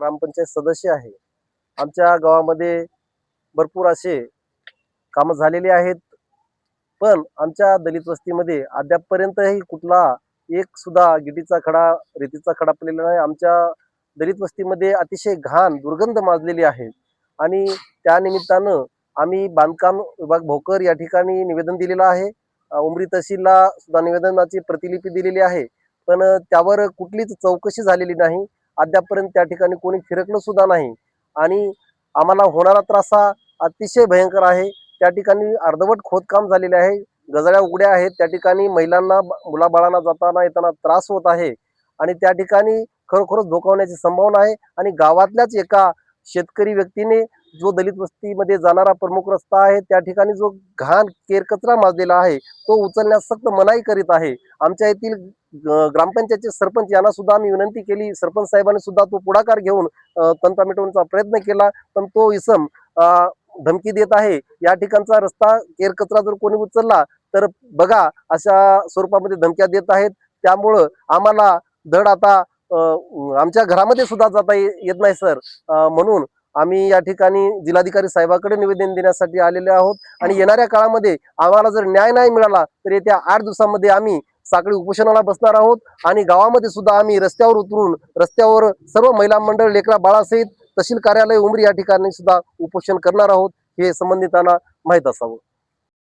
ग्रामपंचायत सदस्य आहे. आमच्या गावामध्ये भरपूर असे कामं झालेले आहेत. पण आमच्या दलित वस्तीमध्ये अद्यापपर्यंतही कुठला एक सुद्धा गिटीचा खडा रेतीचा खडा पडलेला नाही. आमच्या दलित वस्तीमध्ये अतिशय घाण दुर्गंध माजलेली आहे. आणि त्या निमित्तानं आम्ही बांधकाम विभाग भोकर या ठिकाणी निवेदन दिलेलं आहे. उमरी तहसीलला सुद्धा निवेदनाची प्रतिलिपी दिलेली आहे. पण त्यावर कुठलीच चौकशी झालेली नाही. अद्यापपर्यंत त्या ठिकाणी कोणी फिरकलं सुद्धा नाही. आणि आम्हाला होणारा त्रास हा अतिशय भयंकर आहे. त्या ठिकाणी अर्धवट खोदकाम झालेले आहे. गजळ्या उघड्या आहेत. त्या ठिकाणी महिलांना मुलाबाळांना जाताना येताना त्रास होत आहे. आणि त्या ठिकाणी खरोखरच धोकावण्याची संभावना आहे. आणि गावातल्याच एका शेतकरी व्यक्तीने जो दलित वस्तीमध्ये जाणारा प्रमुख रस्ता आहे त्या ठिकाणी जो घाण केरकचरा माजलेला आहे तो उचलण्यास सक्त मनाई करीत आहे. आमच्या येथील ग्रामपंचायतचे सरपंच यांना सुद्धा आम्ही विनंती केली. सरपंच साहेबांनी सुद्धा तो पुढाकार घेऊन अ, तंटा मिटवण्याचा प्रयत्न केला. पण तो इसम अ, धमकी देत आहे. या ठिकाणचा रस्ता केरकचरा जर कोणी उचलला तर बघा अशा स्वरूपामध्ये धमक्या देत आहेत. त्यामुळं आम्हाला धड आता आमच्या घरामध्ये सुद्धा जाता येत नाही सर. म्हणून आम्ही या ठिकाणी जिल्हाधिकारी साहेबाकडे निवेदन देण्यासाठी आलेले आहोत. आणि येणाऱ्या काळामध्ये आम्हाला जर न्याय नाही मिळाला तर येत्या आठ दिवसामध्ये आम्ही साखळी उपोषणाला बसणार आहोत. आणि गावामध्ये सुद्धा आम्ही रस्त्यावर उतरून रस्त्यावर सर्व महिला मंडळ लेकरा बाळासहित तहसील कार्यालय उमरी या ठिकाणी सुद्धा उपोषण करणार आहोत. हे संबंधितांना माहीत असावं.